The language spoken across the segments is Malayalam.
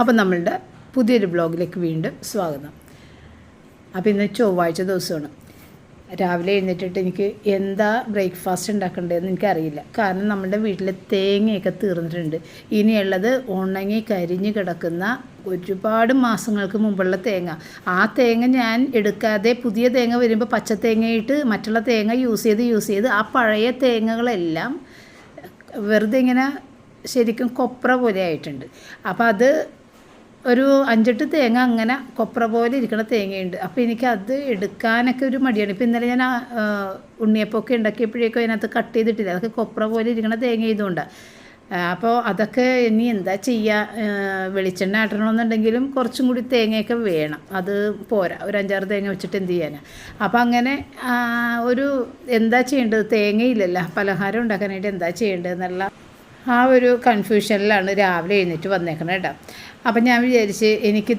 അപ്പം നമ്മളുടെ പുതിയൊരു ബ്ലോഗിലേക്ക് വീണ്ടും സ്വാഗതം. അപ്പോൾ ഇന്ന് ചൊവ്വാഴ്ച ദിവസമാണ്. രാവിലെ എഴുന്നേറ്റിട്ട് എനിക്ക് എന്താ ബ്രേക്ക്ഫാസ്റ്റ് ഉണ്ടാക്കേണ്ടതെന്ന് എനിക്കറിയില്ല. കാരണം നമ്മുടെ വീട്ടിൽ തേങ്ങയൊക്കെ തീർന്നിട്ടുണ്ട്. ഇനിയുള്ളത് ഉണങ്ങി കരിഞ്ഞ് കിടക്കുന്ന ഒരുപാട് മാസങ്ങൾക്ക് മുമ്പുള്ള തേങ്ങ. ആ തേങ്ങ ഞാൻ എടുക്കാതെ പുതിയ തേങ്ങ വരുമ്പോൾ പച്ച തേങ്ങയിട്ട് മറ്റുള്ള തേങ്ങ യൂസ് ചെയ്ത് യൂസ് ചെയ്ത് ആ പഴയ തേങ്ങകളെല്ലാം വെറുതെ ഇങ്ങനെ ശരിക്കും കൊപ്ര പോലെ ആയിട്ടുണ്ട്. അപ്പോൾ അത് ഒരു അഞ്ചെട്ട് തേങ്ങ അങ്ങനെ കൊപ്ര പോലെ ഇരിക്കുന്ന തേങ്ങയുണ്ട്. അപ്പോൾ എനിക്ക് അത് എടുക്കാനൊക്കെ ഒരു മടിയാണ്. ഇപ്പോൾ ഇന്നലെ ഞാൻ ഉണ്ണിയപ്പൊക്കെ ഉണ്ടാക്കിയപ്പോഴേക്കും അതിനകത്ത് കട്ട് ചെയ്തിട്ടില്ല. അതൊക്കെ കൊപ്ര പോലെ ഇരിക്കുന്ന തേങ്ങ ഇതുകൊണ്ട് അപ്പോൾ അതൊക്കെ ഇനി എന്താ ചെയ്യുക വെളിച്ചെണ്ണ ആട്ടണമെന്നുണ്ടെങ്കിലും കുറച്ചും കൂടി തേങ്ങയൊക്കെ വേണം. അത് പോരാ. ഒരു അഞ്ചാറ് തേങ്ങ വെച്ചിട്ട് എന്ത് ചെയ്യാനാണ് അപ്പോൾ അങ്ങനെ ഒരു എന്താ ചെയ്യേണ്ടത്? തേങ്ങയില്ലല്ലോ. പലഹാരം ഉണ്ടാക്കാനായിട്ട് എന്താ ചെയ്യേണ്ടത് എന്നുള്ള ആ ഒരു കൺഫ്യൂഷനിലാണ് രാവിലെ എഴുന്നേറ്റ് വന്നേക്കണത് കേട്ടോ അപ്പം ഞാൻ വിചാരിച്ച് എനിക്ക്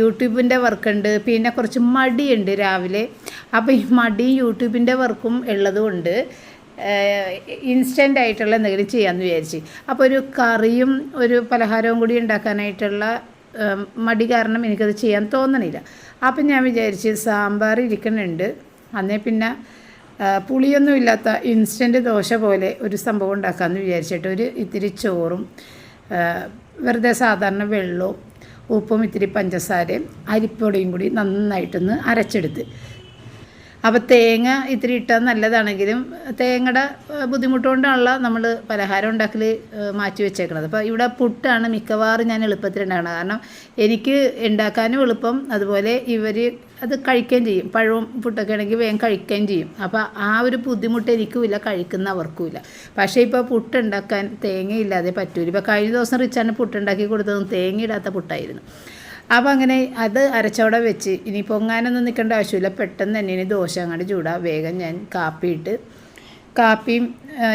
യൂട്യൂബിന്റെ വർക്കുണ്ട് പിന്നെ കുറച്ച് മടിയുണ്ട് രാവിലെ. അപ്പോൾ ഈ മടിയും യൂട്യൂബിന്റെ വർക്കും ഉള്ളതുകൊണ്ട് ഇൻസ്റ്റന്റ് ആയിട്ടുള്ള എന്തെങ്കിലും ചെയ്യാമെന്ന് വിചാരിച്ച്. അപ്പോൾ ഒരു കറിയും ഒരു പലഹാരവും കൂടി ഉണ്ടാക്കാനായിട്ടുള്ള മടി കാരണം എനിക്കത് ചെയ്യാൻ തോന്നണില്ല. അപ്പം ഞാൻ വിചാരിച്ച് സാമ്പാർ ഇരിക്കുന്നുണ്ട് അന്നേ പിന്നെ പുളിയൊന്നും ഇല്ലാത്ത ഇൻസ്റ്റന്റ് ദോശ പോലെ ഒരു സംഭവം ഉണ്ടാക്കാമെന്ന് വിചാരിച്ചിട്ട് ഒരു ഇത്തിരി ചോറും വെറുതെ സാധാരണ വെള്ളവും ഉപ്പും ഇത്തിരി പഞ്ചസാരയും അരിപ്പൊടിയും കൂടി നന്നായിട്ടൊന്ന് അരച്ചെടുത്ത് അപ്പോൾ തേങ്ങ ഇത്തിരി ഇട്ടാൽ നല്ലതാണെങ്കിലും തേങ്ങയുടെ ബുദ്ധിമുട്ടുകൊണ്ടാണല്ലോ നമ്മൾ പലഹാരം ഉണ്ടാക്കൽ മാറ്റി വെച്ചേക്കുന്നത് അപ്പോൾ ഇവിടെ പുട്ടാണ് മിക്കവാറും ഞാൻ എളുപ്പത്തിൽ ഉണ്ടാക്കണത് കാരണം എനിക്ക് ഉണ്ടാക്കാനും എളുപ്പം അതുപോലെ ഇവർ അത് കഴിക്കുകയും ചെയ്യും. പഴവും പുട്ടൊക്കെ ആണെങ്കിൽ വേഗം കഴിക്കുകയും ചെയ്യും. അപ്പോൾ ആ ഒരു ബുദ്ധിമുട്ട് എനിക്കുമില്ല കഴിക്കുന്നവർക്കുമില്ല പക്ഷേ ഇപ്പോൾ പുട്ടുണ്ടാക്കാൻ തേങ്ങയില്ലാതെ പറ്റൂല. ഇപ്പോൾ കഴിഞ്ഞ ദിവസം റിച്ചാണ് പുട്ടുണ്ടാക്കി കൊടുത്തതും തേങ്ങയിടാത്ത പുട്ടായിരുന്നു. അപ്പോൾ അങ്ങനെ അത് അരച്ചവിടെ വെച്ച്. ഇനി പൊങ്ങാനൊന്നും നിൽക്കേണ്ട ആവശ്യമില്ല. പെട്ടെന്ന് തന്നെ ഇനി ദോശ അങ്ങോട്ട് ചൂടാ. വേഗം ഞാൻ കാപ്പിയിട്ട് കാപ്പിയും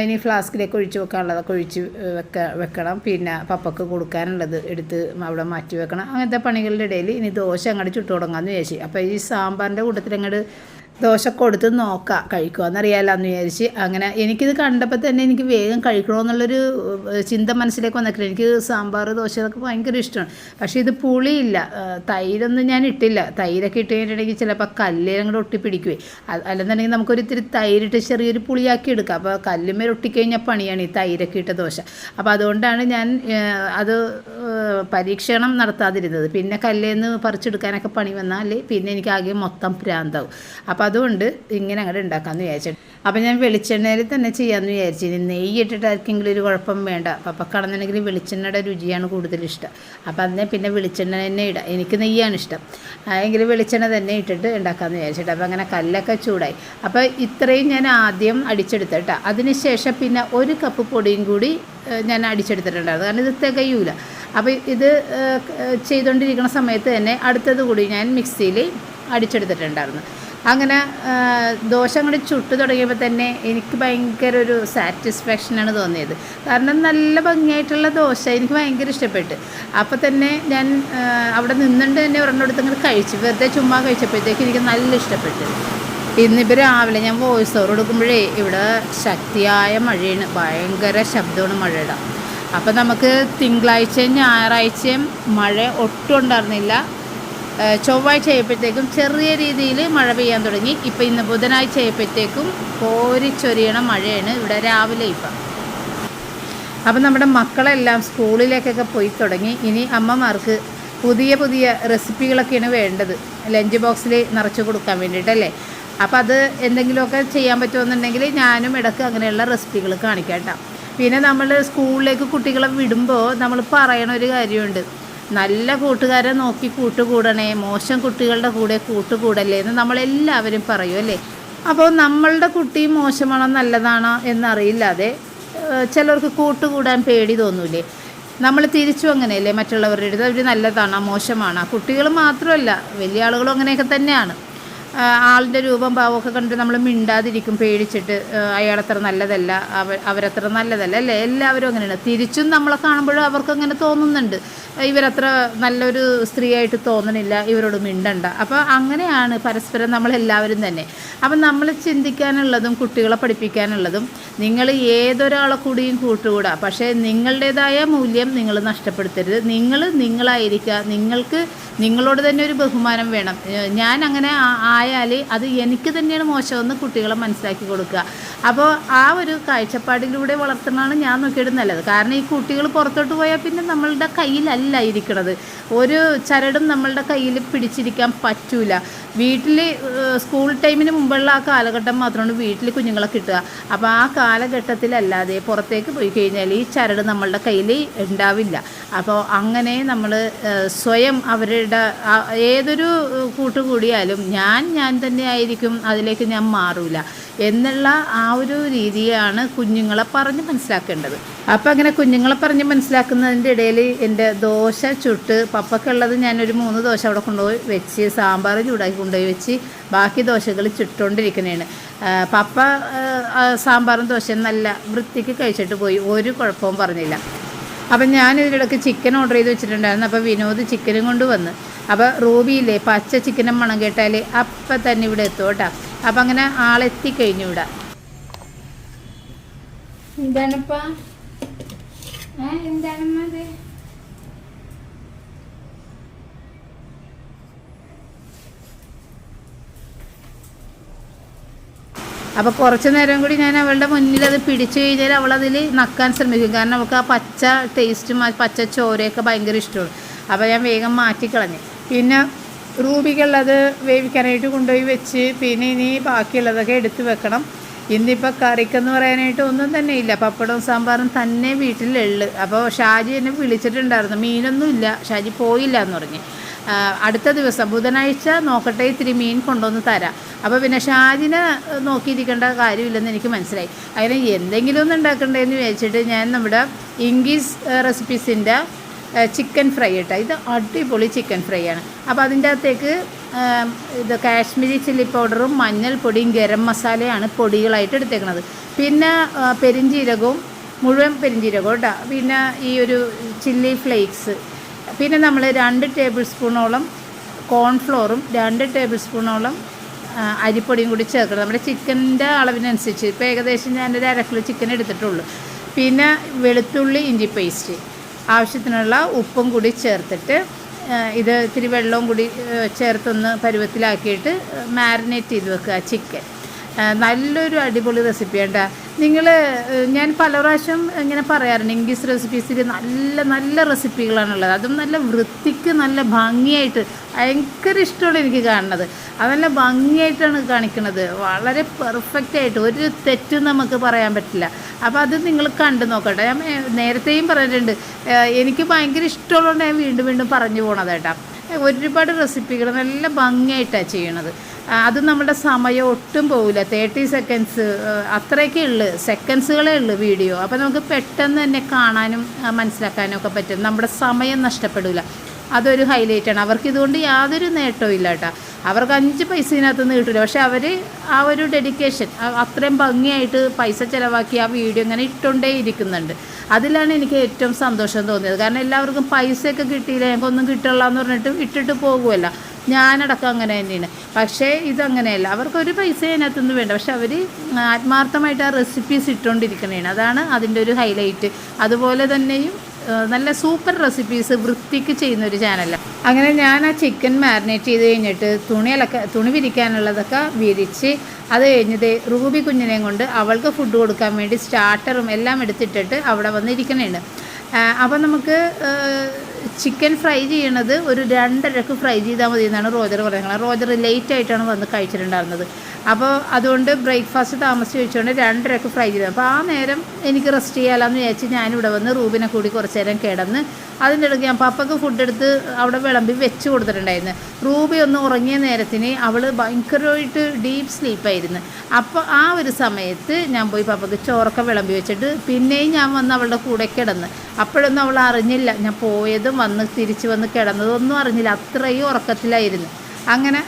ഇനി ഫ്ലാസ്കിലേക്ക് ഒഴിച്ച് വെക്കാനുള്ളതൊക്കെ ഒഴിച്ച് വെക്ക വെക്കണം. പിന്നെ പപ്പക്ക് കൊടുക്കാനുള്ളത് എടുത്ത് അവിടെ മാറ്റി വെക്കണം. അങ്ങനത്തെ പണികളുടെ ഇടയിൽ ഇനി ദോശ അങ്ങോട്ട് ചുട്ടു തുടങ്ങാമെന്ന് വിചാരിച്ചു. അപ്പോൾ ഈ സാമ്പാറിന്റെ കൂട്ടത്തിൽ അങ്ങോട്ട് ദോശ കൊടുത്ത് നോക്കാം എന്നറിയാമല്ലോ എന്ന് വിചാരിച്ച് അങ്ങനെ എനിക്കിത് കണ്ടപ്പോൾ തന്നെ എനിക്ക് വേഗം കഴിക്കണമെന്നുള്ളൊരു ചിന്ത മനസ്സിലേക്ക് വന്നിട്ടില്ല. എനിക്ക് സാമ്പാർ ദോശ ഇതൊക്കെ ഭയങ്കര ഇഷ്ടമാണ്. പക്ഷേ ഇത് പുളിയില്ല. തൈരൊന്നും ഞാൻ ഇട്ടില്ല. തൈരൊക്കെ ഇട്ട് കഴിഞ്ഞിട്ടുണ്ടെങ്കിൽ ചിലപ്പോൾ കല്ലിലും കൂടെ ഒട്ടിപ്പിടിക്കുവേ. അല്ലെന്നുണ്ടെങ്കിൽ നമുക്കൊരു ഇത്തിരി തൈരിട്ട് ചെറിയൊരു പുളിയാക്കി എടുക്കാം. അപ്പോൾ കല്ലുമേൽ ഒട്ടിക്കഴിഞ്ഞാൽ പണിയാണ് ഈ തൈരൊക്കെ ഇട്ട ദോശ. അപ്പോൾ അതുകൊണ്ടാണ് ഞാൻ അത് പരീക്ഷണം നടത്താതിരുന്നത്. പിന്നെ കല്ലേന്ന് പറിച്ചെടുക്കാനൊക്കെ പണി വന്നാൽ പിന്നെ എനിക്ക് ആകെ മൊത്തം പ്രാന്താവും. അപ്പോൾ അതുകൊണ്ട് ഇങ്ങനെ അങ്ങോട്ട് ഉണ്ടാക്കാമെന്ന് വിചാരിച്ചിട്ട്. അപ്പോൾ ഞാൻ വെളിച്ചെണ്ണയിൽ തന്നെ ചെയ്യാമെന്ന് വിചാരിച്ചു. ഇനി നെയ്യ് ഇട്ടിട്ട് ആർക്കെങ്കിലും ഒരു കുഴപ്പം വേണ്ട. പപ്പക്കാണെന്നുണ്ടെങ്കിൽ വെളിച്ചെണ്ണയുടെ രുചിയാണ് കൂടുതൽ ഇഷ്ടം. അപ്പോൾ അന്നേ പിന്നെ വെളിച്ചെണ്ണ തന്നെ ഇടാം. എനിക്ക് നെയ്യാണ് ഇഷ്ടം. എങ്കിൽ വെളിച്ചെണ്ണ തന്നെ ഇട്ടിട്ട് ഉണ്ടാക്കാമെന്ന് വിചാരിച്ചിട്ട്. അപ്പോൾ അങ്ങനെ കല്ലൊക്കെ ചൂടായി. അപ്പോൾ ഇത്രയും ഞാൻ ആദ്യം അടിച്ചെടുത്ത കേട്ടോ അതിനുശേഷം പിന്നെ ഒരു കപ്പ് പൊടിയും കൂടി ഞാൻ അടിച്ചെടുത്തിട്ടുണ്ടായിരുന്നു. കാരണം ഇത് തികയൂല. അപ്പോൾ ഇത് ചെയ്തുകൊണ്ടിരിക്കുന്ന സമയത്ത് തന്നെ അടുത്തത് കൂടി ഞാൻ മിക്സിയിൽ അടിച്ചെടുത്തിട്ടുണ്ടായിരുന്നു. അങ്ങനെ ദോശ അങ്ങോട്ട് ചുട്ട് തുടങ്ങിയപ്പോൾ തന്നെ എനിക്ക് ഭയങ്കര ഒരു സാറ്റിസ്ഫാക്ഷനാണ് തോന്നിയത്. കാരണം നല്ല ഭംഗിയായിട്ടുള്ള ദോശ എനിക്ക് ഭയങ്കര ഇഷ്ടപ്പെട്ട്. അപ്പോൾ തന്നെ ഞാൻ അവിടെ നിന്നുകൊണ്ട് തന്നെ ഒരെണ്ണം ഇങ്ങനെ കഴിച്ചു. വെറുതെ ചുമ്മാ കഴിച്ചപ്പോഴത്തേക്ക് എനിക്ക് നല്ല ഇഷ്ടപ്പെട്ടു. ഇന്നിപ്പോൾ രാവിലെ ഞാൻ വോയിസ് ഓവർ കൊടുക്കുമ്പോഴേ ഇവിടെ ശക്തിയായ മഴയാണ്. ഭയങ്കര ശബ്ദമാണ് മഴയുടെ. അപ്പോൾ നമുക്ക് തിങ്കളാഴ്ചയും ഞായറാഴ്ചയും മഴ ഒട്ടും ഉണ്ടായിരുന്നില്ല. ചൊവ്വാഴ്ച ആയപ്പോഴത്തേക്കും ചെറിയ രീതിയിൽ മഴ പെയ്യാൻ തുടങ്ങി. ഇപ്പം ഇന്ന് ബുധനാഴ്ച ആയപ്പോഴത്തേക്കും കോരിച്ചൊരിയണ മഴയാണ് ഇവിടെ രാവിലെ ഇപ്പം. അപ്പം നമ്മുടെ മക്കളെല്ലാം സ്കൂളിലേക്കൊക്കെ പോയി തുടങ്ങി. ഇനി അമ്മമാർക്ക് പുതിയ പുതിയ റെസിപ്പികളൊക്കെയാണ് വേണ്ടത്. ലഞ്ച് ബോക്സിൽ നിറച്ച് കൊടുക്കാൻ വേണ്ടിയിട്ടല്ലേ? അപ്പം അത് എന്തെങ്കിലുമൊക്കെ ചെയ്യാൻ പറ്റുമെന്നുണ്ടെങ്കിൽ ഞാനും ഇടയ്ക്ക് അങ്ങനെയുള്ള റെസിപ്പികൾ കാണിക്കാം കേട്ടോ. പിന്നെ നമ്മൾ സ്കൂളിലേക്ക് കുട്ടികളെ വിടുമ്പോൾ നമ്മൾ പറയണ ഒരു കാര്യമുണ്ട്. നല്ല കൂട്ടുകാരെ നോക്കി കൂട്ടുകൂടണേ. മോശം കുട്ടികളുടെ കൂടെ കൂട്ടുകൂടല്ലേ എന്ന് നമ്മളെല്ലാവരും പറയും അല്ലേ? അപ്പോൾ നമ്മളുടെ കുട്ടി മോശമാണോ നല്ലതാണോ എന്നറിയില്ലാതെ ചിലർക്ക് കൂട്ടുകൂടാൻ പേടി തോന്നൂലേ? നമ്മൾ തിരിച്ചും അങ്ങനെയല്ലേ മറ്റുള്ളവരുടെ അടുത്ത് അവർ നല്ലതാണോ മോശമാണോ? കുട്ടികൾ മാത്രമല്ല വലിയ ആളുകളും അങ്ങനെയൊക്കെ തന്നെയാണ്. ആ, ആളിന്റെ രൂപം ഭാവമൊക്കെ കണ്ടിട്ട് നമ്മൾ മിണ്ടാതിരിക്കും പേടിച്ചിട്ട് ആ, അയാളത്ര നല്ലതല്ല അവ അവരത്ര നല്ലതല്ല അല്ലേ? എല്ലാവരും അങ്ങനെയാണ്. തിരിച്ചും നമ്മളെ കാണുമ്പോഴും അവർക്ക് അങ്ങനെ തോന്നുന്നുണ്ട്. ഇവരത്ര നല്ലൊരു സ്ത്രീയായിട്ട് തോന്നണില്ല ഇവരോട് മിണ്ടണ്ട. അപ്പോൾ അങ്ങനെയാണ് പരസ്പരം നമ്മളെല്ലാവരും തന്നെ. അപ്പം നമ്മൾ ചിന്തിക്കാനുള്ളതും കുട്ടികളെ പഠിപ്പിക്കാനുള്ളതും നിങ്ങൾ ഏതൊരാളെ കൂടിയും കൂട്ടുകൂടാ. പക്ഷേ നിങ്ങളുടേതായ മൂല്യം നിങ്ങൾ നഷ്ടപ്പെടുത്തരുത്. നിങ്ങൾ നിങ്ങളായിരിക്കുക. നിങ്ങൾക്ക് നിങ്ങളോട് തന്നെ ഒരു ബഹുമാനം വേണം. ഞാൻ അങ്ങനെ ആയാൽ അത് എനിക്ക് തന്നെയാണ് മോശമെന്ന് കുട്ടികളെ മനസ്സിലാക്കി കൊടുക്കുക. അപ്പോൾ ആ ഒരു കാഴ്ചപ്പാടിലൂടെ വളർത്തുന്നതാണ് ഞാൻ നോക്കിയിട്ട് നല്ലത്. കാരണം ഈ കുട്ടികൾ പുറത്തോട്ട് പോയാൽ പിന്നെ നമ്മളുടെ കയ്യിലല്ല ഇരിക്കണത്. ഒരു ചരടും നമ്മളുടെ കയ്യിൽ പിടിച്ചിരിക്കാൻ പറ്റൂല. വീട്ടിൽ സ്കൂൾ ടൈമിന് മുമ്പുള്ള ആ കാലഘട്ടം മാത്രമാണ് വീട്ടിൽ കുഞ്ഞുങ്ങളെ കിട്ടുക. അപ്പോൾ ആ കാലഘട്ടത്തിലല്ലാതെ പുറത്തേക്ക് പോയി കഴിഞ്ഞാൽ ഈ ചരട് നമ്മളുടെ കയ്യിൽ ഉണ്ടാവില്ല. അപ്പോൾ അങ്ങനെ നമ്മൾ സ്വയം അവരുടെ ഏതൊരു കൂട്ടുകൂടിയാലും ഞാൻ ഞാൻ തന്നെ ആയിരിക്കും അതിലേക്ക് ഞാൻ മാറൂല എന്നുള്ള ആ ഒരു രീതിയാണ് കുഞ്ഞുങ്ങളെ പറഞ്ഞ് മനസ്സിലാക്കേണ്ടത്. അപ്പം അങ്ങനെ കുഞ്ഞുങ്ങളെ പറഞ്ഞ് മനസ്സിലാക്കുന്നതിന്റെ ഇടയിൽ എന്റെ ദോശ ചുട്ട് പപ്പക്കുള്ളത് ഞാനൊരു മൂന്ന് ദോശ അവിടെ കൊണ്ടുപോയി വെച്ച് സാമ്പാർ ചൂടാക്കി കൊണ്ടുപോയി വെച്ച് ബാക്കി ദോശകൾ ചുട്ടുകൊണ്ടിരിക്കുന്നതാണ് പപ്പ സാമ്പാറും ദോശയും നല്ല വൃത്തിക്ക് കഴിച്ചിട്ട് പോയി. ഒരു കുഴപ്പവും പറഞ്ഞില്ല. അപ്പം ഞാൻ ഇതിനിടയ്ക്ക് ചിക്കൻ ഓർഡർ ചെയ്ത് വെച്ചിട്ടുണ്ടായിരുന്നു. അപ്പോൾ വിനോദ് ചിക്കനും കൊണ്ട് വന്ന്. അപ്പോൾ റൂബിയില്ലേ പച്ച ചിക്കനും മണം കേട്ടാൽ അപ്പം തന്നെ ഇവിടെ എത്തും കേട്ടോ. അപ്പം അങ്ങനെ ആളെത്തി കഴിഞ്ഞു ഇവിടെ. എന്താണിപ്പാ കുറച്ചു അപ്പോൾ കുറച്ച് നേരം കൂടി ഞാൻ അവളുടെ മുന്നിൽ അത് പിടിച്ചു കഴിഞ്ഞാൽ അവൾ അതിൽ നക്കാൻ ശ്രമിക്കും. കാരണം അവൾക്ക് ആ പച്ച ടേസ്റ്റും ആ പച്ച ചോരയൊക്കെ ഭയങ്കര ഇഷ്ടമാണ്. അപ്പോൾ ഞാൻ വേഗം മാറ്റിക്കളഞ്ഞു. പിന്നെ റൂബിക്കുള്ളത് വേവിക്കാനായിട്ട് കൊണ്ടുപോയി വെച്ച് പിന്നെ ഇനി ബാക്കിയുള്ളതൊക്കെ എടുത്തു വെക്കണം. ഇന്നിപ്പോൾ കറിക്കെന്ന് പറയാനായിട്ട് ഒന്നും തന്നെ ഇല്ല. പപ്പടവും സാമ്പാറും തന്നെ വീട്ടിലുള്ളു അപ്പോൾ ഷാജി എന്നെ വിളിച്ചിട്ടുണ്ടായിരുന്നു. മീനൊന്നും ഇല്ല. ഷാജി പോയില്ല എന്ന് പറഞ്ഞ്. അടുത്ത ദിവസം ബുധനാഴ്ച നോക്കട്ടെ ഇത്തിരി മീൻ കൊണ്ടുവന്ന് തരാം. അപ്പോൾ പിന്നെ ഷാജിനെ നോക്കിയിരിക്കേണ്ട കാര്യമില്ലെന്ന് എനിക്ക് മനസ്സിലായി. അങ്ങനെ എന്തെങ്കിലും ഒന്ന് ഉണ്ടാക്കണ്ടേന്ന് വിചാരിച്ചിട്ട് ഞാൻ നമ്മുടെ ഇംഗ്ലീഷ് റെസിപ്പീസിന്റെ ചിക്കൻ ഫ്രൈ ഇട്ട. ഇത് അടിപൊളി ചിക്കൻ ഫ്രൈ ആണ്. അപ്പോൾ അതിന്റെ അകത്തേക്ക് ഇത് കാശ്മീരി ചില്ലി പൗഡറും മഞ്ഞൾപ്പൊടിയും ഗരം മസാലയാണ് പൊടികളായിട്ട് എടുത്തേക്കുന്നത് പിന്നെ പെരിഞ്ചീരകവും മുഴുവൻ പെരിഞ്ചീരകവും കേട്ടോ പിന്നെ ഈ ഒരു ചില്ലി ഫ്ലേക്സ്. പിന്നെ നമ്മൾ രണ്ട് ടേബിൾ സ്പൂണോളം കോൺഫ്ലോറും രണ്ട് ടേബിൾ സ്പൂണോളം അരിപ്പൊടിയും കൂടി ചേർക്കണം. നമ്മുടെ ചിക്കന്റെ അളവിനനുസരിച്ച്. ഇപ്പോൾ ഏകദേശം ഞാനൊരു അര കിലോ ചിക്കൻ എടുത്തിട്ടുള്ളൂ. പിന്നെ വെളുത്തുള്ളി ഇഞ്ചി പേസ്റ്റ്. ആവശ്യത്തിനുള്ള ഉപ്പും കൂടി ചേർത്തിട്ട് ഇത് ഇത്തിരി വെള്ളവും കൂടി ചേർത്തൊന്ന് പരുവത്തിലാക്കിയിട്ട് മാരിനേറ്റ് ചെയ്ത് വെക്കുക ചിക്കൻ. നല്ലൊരു അടിപൊളി റെസിപ്പിയാണ് കേട്ടോ നിങ്ങൾ ഞാൻ പല പ്രാവശ്യം ഇങ്ങനെ പറയാറുണ്ട് ഇംഗ്ലീഷ് റെസിപ്പീസിൽ നല്ല നല്ല റെസിപ്പികളാണുള്ളത് അതും നല്ല വൃത്തിക്ക് നല്ല ഭംഗിയായിട്ട് ഭയങ്കര ഇഷ്ടമാണ് എനിക്ക് കാണുന്നത്. അത് നല്ല ഭംഗിയായിട്ടാണ് കാണിക്കുന്നത് വളരെ പെർഫെക്റ്റ് ആയിട്ട് ഒരു തെറ്റും നമുക്ക് പറയാൻ പറ്റില്ല. അപ്പോൾ അത് നിങ്ങൾ കണ്ടു നോക്കട്ടെ. ഞാൻ നേരത്തെയും പറഞ്ഞിട്ടുണ്ട്. എനിക്ക് ഭയങ്കര ഇഷ്ടമുള്ളതുകൊണ്ട് ഞാൻ വീണ്ടും വീണ്ടും പറഞ്ഞു പോണത് കേട്ടോ ഒരുപാട് റെസിപ്പികൾ നല്ല ഭംഗിയായിട്ടാണ് ചെയ്യണത്. അത് നമ്മുടെ സമയം ഒട്ടും പോവില്ല. തേർട്ടി സെക്കൻഡ്സ് അത്രയൊക്കെ ഉള്ളു. സെക്കൻഡ്സുകളേ ഉള്ളു വീഡിയോ അപ്പോൾ നമുക്ക് പെട്ടെന്ന് തന്നെ കാണാനും മനസ്സിലാക്കാനും ഒക്കെ പറ്റും. നമ്മുടെ സമയം നഷ്ടപ്പെടില്ല അതൊരു ഹൈലൈറ്റാണ് അവർക്ക് ഇതുകൊണ്ട് യാതൊരു നേട്ടവും ഇല്ല കേട്ടോ. അവർക്ക് അഞ്ച് പൈസ ഇതിനകത്തുനിന്ന് കിട്ടില്ല പക്ഷെ അവർ ആ ഒരു ഡെഡിക്കേഷൻ അത്രയും ഭംഗിയായിട്ട് പൈസ ചിലവാക്കി ആ വീഡിയോ ഇങ്ങനെ ഇട്ടുകൊണ്ടേ ഇരിക്കുന്നുണ്ട്. അതിലാണ് എനിക്ക് ഏറ്റവും സന്തോഷം തോന്നിയത്. കാരണം എല്ലാവർക്കും പൈസയൊക്കെ കിട്ടിയില്ല? ഞങ്ങൾക്കൊന്നും കിട്ടില്ല എന്ന് പറഞ്ഞിട്ട് ഇട്ടിട്ട് പോകുമല്ല ഞാനടക്കം അങ്ങനെ തന്നെയാണ്. പക്ഷേ ഇതങ്ങനെയല്ല. അവർക്ക് ഒരു പൈസ അതിനകത്തുനിന്ന് വേണ്ട. പക്ഷെ അവർ ആത്മാർത്ഥമായിട്ട് ആ റെസിപ്പീസ് ഇട്ടുകൊണ്ടിരിക്കണേണ്. അതാണ് അതിന്റെ ഒരു ഹൈലൈറ്റ് അതുപോലെ തന്നെയും നല്ല സൂപ്പർ റെസിപ്പീസ് വൃത്തിക്ക് ചെയ്യുന്ന ഒരു ചാനലാണ് അങ്ങനെ ഞാൻ ആ ചിക്കൻ മാരിനേറ്റ് ചെയ്ത് കഴിഞ്ഞിട്ട് തുണിയിലൊക്കെ തുണി വിരിക്കാനുള്ളതൊക്കെ വിരിച്ച് അത് കഴിഞ്ഞത് റൂബി കുഞ്ഞിനെയും കൊണ്ട് അവൾക്ക് ഫുഡ് കൊടുക്കാൻ വേണ്ടി സ്റ്റാർട്ടറും എല്ലാം എടുത്തിട്ടിട്ട് അവിടെ വന്നിരിക്കണേണ്. അപ്പം നമുക്ക് ചിക്കൻ ഫ്രൈ ചെയ്യണത് ഒരു രണ്ടരക്ക് ഫ്രൈ ചെയ്താൽ മതി എന്നാണ് റോജർ പറയുന്നത്. റോജർ ലേറ്റ് ആയിട്ടാണ് വന്ന് കഴിച്ചിട്ടുണ്ടായിരുന്നത്. അപ്പോൾ അതുകൊണ്ട് ബ്രേക്ക്ഫാസ്റ്റ് താമസിച്ച് വെച്ചുകൊണ്ട് രണ്ടരക്ക് ഫ്രൈ ചെയ്തത് അപ്പോൾ ആ നേരം എനിക്ക് റെസ്റ്റ് ചെയ്യാമെന്ന് വിചാരിച്ച് ഞാനിവിടെ വന്ന് റൂബിനെ കൂടി കുറച്ച് നേരം കിടന്ന് അതിന്റെ ഇടയ്ക്ക് ഞാൻ പപ്പക്ക് ഫുഡ് എടുത്ത് അവിടെ വിളമ്പി വെച്ച് കൊടുത്തിട്ടുണ്ടായിരുന്നു. റൂബി ഒന്ന് ഉറങ്ങിയ നേരത്തിന് അവൾ ഭയങ്കരമായിട്ട് ഡീപ്പ് സ്ലീപ്പായിരുന്നു അപ്പോൾ ആ ഒരു സമയത്ത് ഞാൻ പോയി പപ്പക്ക് ചോറൊക്കെ വിളമ്പി വെച്ചിട്ട് പിന്നെയും ഞാൻ വന്ന് അവളുടെ കൂടെ കിടന്ന്. അപ്പോഴൊന്നും അവൾ അറിഞ്ഞില്ല. ഞാൻ പോയതും വന്ന് തിരിച്ച് വന്ന് കിടന്നതൊന്നും അറിഞ്ഞില്ല. അത്രയും ഉറക്കത്തിലായിരുന്നു. അങ്ങനെ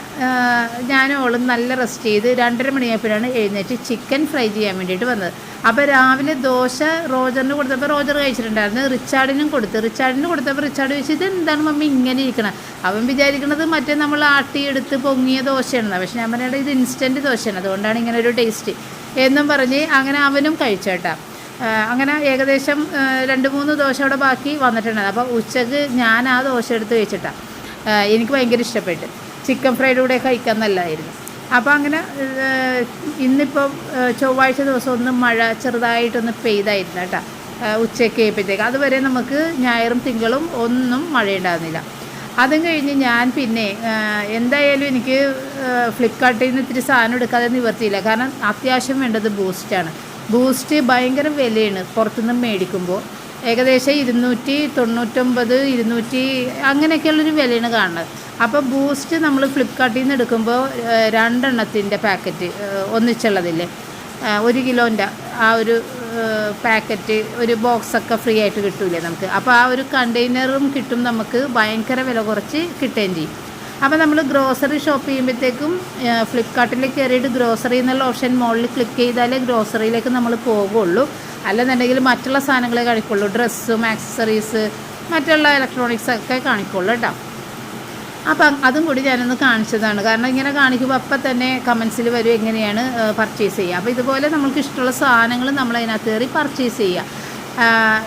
ഞാനും അവളും നല്ല റെസ്റ്റ് ചെയ്ത് രണ്ടര മണിയായപ്പോഴാണ് എഴുന്നേറ്റ് ചിക്കൻ ഫ്രൈ ചെയ്യാൻ വേണ്ടിയിട്ട് വന്നത്. അപ്പോൾ രാവിലെ ദോശ റോജറിന് കൊടുത്തപ്പോൾ റോജർ കഴിച്ചിട്ടുണ്ടായിരുന്നു. റിച്ചാർഡിനും കൊടുത്ത്. റിച്ചാർഡിന് കൊടുത്തപ്പോൾ റിച്ചാർഡ് ചോദിച്ചു എന്താണ് മമ്മി ഇങ്ങനെ ഇരിക്കണം? അവൻ വിചാരിക്കുന്നത് മറ്റേ നമ്മൾ ആട്ടി ആട്ടിയെടുത്ത് പൊങ്ങിയ ദോശയാണ് പക്ഷെ ഞാൻ പറഞ്ഞത് ഇത് ഇൻസ്റ്റന്റ് ദോശയാണ്. അതുകൊണ്ടാണ് ഇങ്ങനെ ഒരു ടേസ്റ്റ് എന്നും പറഞ്ഞ് അങ്ങനെ അവനും കഴിച്ചേട്ടാ അങ്ങനെ ഏകദേശം രണ്ട് മൂന്ന് ദോശ അവിടെ ബാക്കി വന്നിട്ടുണ്ടായിരുന്നു. അപ്പോൾ ഉച്ചയ്ക്ക് ഞാൻ ആ ദോശ എടുത്ത് വെച്ചിട്ടാണ് എനിക്ക് ഭയങ്കര ഇഷ്ടപ്പെട്ടു. ചിക്കൻ ഫ്രൈഡ് കൂടെ കഴിക്കാൻ നല്ലതായിരുന്നു. അപ്പോൾ അങ്ങനെ ഇന്നിപ്പം ചൊവ്വാഴ്ച ദിവസം ഒന്ന് മഴ ചെറുതായിട്ടൊന്ന് പെയ്തായിരുന്നു കേട്ടോ. ഉച്ചയ്ക്ക് ആയപ്പോഴത്തേക്ക്. അതുവരെ നമുക്ക് ഞായറും തിങ്കളും ഒന്നും മഴയുണ്ടാകുന്നില്ല അതും കഴിഞ്ഞ് ഞാൻ പിന്നെ എന്തായാലും എനിക്ക് ഫ്ലിപ്കാർട്ടിൽ നിന്ന് ഇത്തിരി സാധനം എടുക്കാതെ നിവർത്തിയില്ല. കാരണം അത്യാവശ്യം വേണ്ടത് ബൂസ്റ്റാണ്. ബൂസ്റ്റ് ഭയങ്കര വിലയാണ് പുറത്തുനിന്ന് മേടിക്കുമ്പോൾ. ഏകദേശം ഇരുന്നൂറ്റി തൊണ്ണൂറ്റൊമ്പത് ഇരുന്നൂറ്റി അങ്ങനെയൊക്കെയുള്ളൊരു വിലയാണ് കാണുന്നത്. അപ്പോൾ ബൂസ്റ്റ് നമ്മൾ ഫ്ലിപ്കാർട്ടിൽ നിന്ന് എടുക്കുമ്പോൾ രണ്ടെണ്ണത്തിന്റെ പാക്കറ്റ് ഒന്നിച്ചുള്ളതില്ലേ ഒരു കിലോന്റെ ആ ഒരു പാക്കറ്റ് ഒരു ബോക്സൊക്കെ ഫ്രീ ആയിട്ട് കിട്ടൂലേ നമുക്ക്. അപ്പോൾ ആ ഒരു കണ്ടെയ്നറും കിട്ടും നമുക്ക് ഭയങ്കര വില കുറച്ച് കിട്ടുകയും ചെയ്യും. അപ്പോൾ നമ്മൾ ഗ്രോസറി ഷോപ്പ് ചെയ്യുമ്പോഴത്തേക്കും ഫ്ലിപ്കാർട്ടിൽ കയറിയിട്ട് ഗ്രോസറി എന്നുള്ള ഓപ്ഷൻ മുകളിൽ ക്ലിക്ക് ചെയ്താലേ ഗ്രോസറിയിലേക്ക് നമ്മൾ പോകുള്ളൂ. അല്ലെന്നുണ്ടെങ്കിൽ മറ്റുള്ള സാധനങ്ങളെ കാണിക്കുള്ളൂ. ഡ്രസ്സും ആക്സസറീസ് മറ്റുള്ള ഇലക്ട്രോണിക്സ് ഒക്കെ കാണിക്കുള്ളൂ കേട്ടോ. അപ്പം അതും കൂടി ഞാനൊന്ന് കാണിച്ചതാണ്. കാരണം ഇങ്ങനെ കാണിക്കുമ്പോൾ അപ്പം തന്നെ കമൻസിൽ വരും എങ്ങനെയാണ് പർച്ചേസ് ചെയ്യുക. അപ്പോൾ ഇതുപോലെ നമുക്ക് ഇഷ്ടമുള്ള സാധനങ്ങൾ നമ്മൾ അതിനകത്ത് കയറി പർച്ചേസ് ചെയ്യുക.